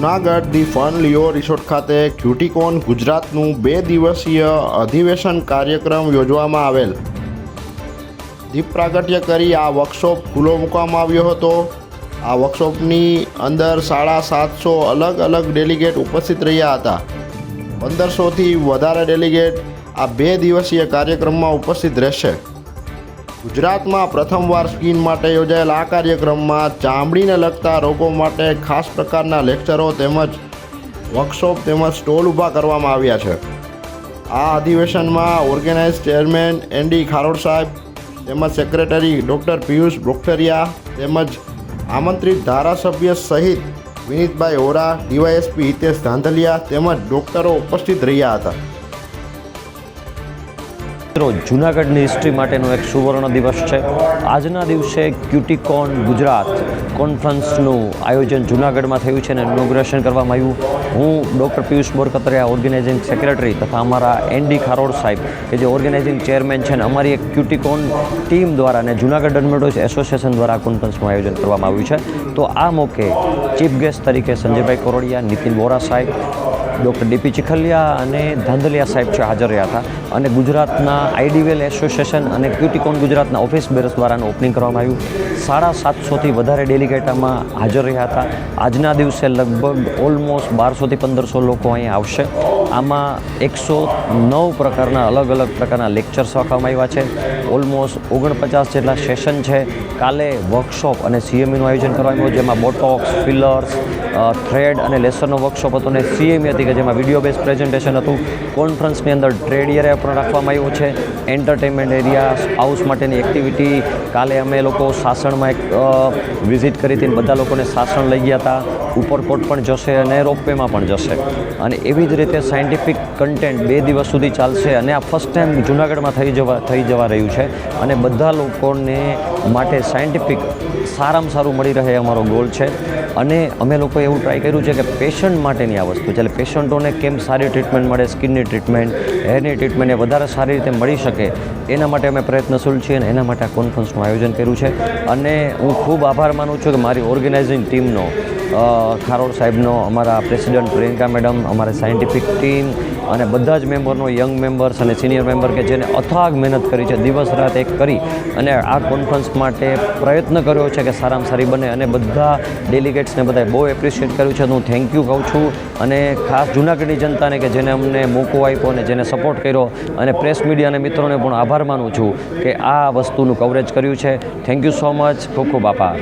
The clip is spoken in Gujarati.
Junagadh the Fern Leo resort ખાતે ક્યુટીકોન ગુજરાતનું બે દિવસીય અધિવેશન કાર્યક્રમ યોજવામાં આવેલ. દીપ પ્રાગટ્ય કરી આ વર્કશોપ ખુલ્લો મૂકવામાં આવ્યો હતો. આ વર્કશોપની અંદર સાડા સાતસો અલગ અલગ ડેલિગેટ ઉપસ્થિત રહ્યા હતા. પંદરસોથી વધારે ડેલિગેટ આ બે દિવસીય કાર્યક્રમમાં ઉપસ્થિત રહેશે. ગુજરાતમાં પ્રથમવાર સ્કિન માટે યોજાયેલા આ કાર્યક્રમમાં ચામડીને લગતા રોગો માટે ખાસ પ્રકારના લેક્ચરો તેમજ વર્કશોપ તેમજ સ્ટોલ ઊભા કરવામાં આવ્યા છે. આ અધિવેશનમાં ઓર્ગેનાઇઝ ચેરમેન એનડી ખારોડ સાહેબ તેમજ સેક્રેટરી ડૉક્ટર પિયુષ બ્રોખતરિયા તેમજ આમંત્રિત ધારાસભ્ય સહિત વિનીતભાઈ હોરા ડીવાયએસપી હિતેશ ધાંધલિયા તેમજ ડૉક્ટરો ઉપસ્થિત રહ્યા હતા. મિત્રો, જૂનાગઢની હિસ્ટ્રી માટેનો એક સુવર્ણ દિવસ છે. આજના દિવસે ક્યુટીકોન ગુજરાત કોન્ફરન્સનું આયોજન જૂનાગઢમાં થયું છે અને ઇનોગ્રેશન કરવામાં આવ્યું. હું doctor Piyush Borkatariya organizing secretary તથા અમારા એનડી ખારોડ સાહેબ, કે જે ઓર્ગેનાઇઝિંગ ચેરમેન છે અને અમારી એક ક્યુટીકોન ટીમ દ્વારા અને જૂનાગઢ ડર્મેટોસ એસોસિએશન દ્વારા આ કોન્ફરન્સનું આયોજન કરવામાં આવ્યું છે. તો આ મોકે ચીફ ગેસ્ટ તરીકે સંજયભાઈ કોરોડિયા, નીતિન વોરા સાહેબ, ડૉક્ટર ડીપી ચિખલિયા અને ધાંધલિયા સાહેબ છે હાજર રહ્યા હતા. અને ગુજરાતના આઈડીવેલ એસોસિએશન અને ક્યુટીકોન ગુજરાતના ઓફિસ બેરસ દ્વારાનું ઓપનિંગ કરવામાં આવ્યું. સાડા સાતસોથી વધારે ડેલિગેટામાં હાજર રહ્યા હતા. આજના દિવસે લગભગ ઓલમોસ્ટ બારસોથી પંદરસો લોકો અહીંયા આવશે. આમાં એકસો નવ પ્રકારના અલગ અલગ પ્રકારના લેક્ચર્સ રાખવામાં આવ્યા છે. ઓલમોસ્ટ ઓગણપચાસ જેટલા સેશન છે. કાલે વર્કશોપ અને સીએમઈનું આયોજન કરવામાં આવ્યું, જેમાં બોટોક્સ ફિલર્સ થ્રેડ અને લેસરનો વર્કશોપ હતો. અને સીએમઈ હતી કે જેમાં વીડિયો બેઝ પ્રેઝન્ટેશન હતું કોન્ફરન્સની અંદર ટ્રેડ એરિયા પણ રાખવામાં આવ્યું છે. એન્ટરટેનમેન્ટ એરિયા હાઉસ માટેની એક્ટિવિટી કાલે અમે લોકો સાસણમાં એક વિઝિટ કરી હતી બધા લોકોને સાસણ લઈ ગયા હતા. ઉપરકોટ પણ જશે અને રોપવેમાં પણ જશે. અને એવી જ રીતે સાયન્ટિફિક કન્ટેન્ટ બે દિવસ સુધી ચાલશે અને આ ફર્સ્ટ ટાઈમ જુનાગઢમાં થઈ જવા થઈ જવા રહ્યું છે. અને બધા લોકોને માટે સાયન્ટિફિક સારામાં સારું મળી રહે અમારો ગોલ છે. અને અમે લોકોએ એવું ટ્રાય કર્યું છે કે પેશન્ટ માટેની આ વસ્તુ જ્યારે પેશન્ટોને કેમ સારી ટ્રીટમેન્ટ મળે સ્કિનની ટ્રીટમેન્ટ હેરની ટ્રીટમેન્ટ એ વધારે સારી રીતે મળી શકે, એના માટે અમે પ્રયત્નશીલ છીએ અને એના માટે આ કોન્ફરન્સનું આયોજન કર્યું છે. અને હું ખૂબ આભાર માનું છું કે મારી ઓર્ગેનાઇઝિંગ ટીમનો ખારોડ સાહેબનો, અમારા પ્રેસિડન્ટ પ્રિયંકા મેડમ, અમારા સાયન્ટિફિક ટીમ અને બધા જ મેમ્બરનો યંગ મેમ્બર્સ અને સિનિયર મેમ્બર કે જેને અથાગ મહેનત કરી છે, દિવસ રાત એક કરી અને આ કોન્ફરન્સ માટે પ્રયત્ન કર્યો છે કે સારામાં સારી બને અને બધા ડેલિગેટ્સને બધાએ બહુ એપ્રિશિએટ કર્યું છે. હું થેન્ક યુ કહું છું અને ખાસ જૂનાગઢની જનતાને કે જેને અમને મોકો આપ્યો અને જેને સપોર્ટ કર્યો અને પ્રેસ મીડિયા અને મિત્રોને પણ આભાર માનું છું કે આ વસ્તુનું કવરેજ કર્યું છે. થેન્ક યુ સો મચ ખૂબ ખૂબ આભાર.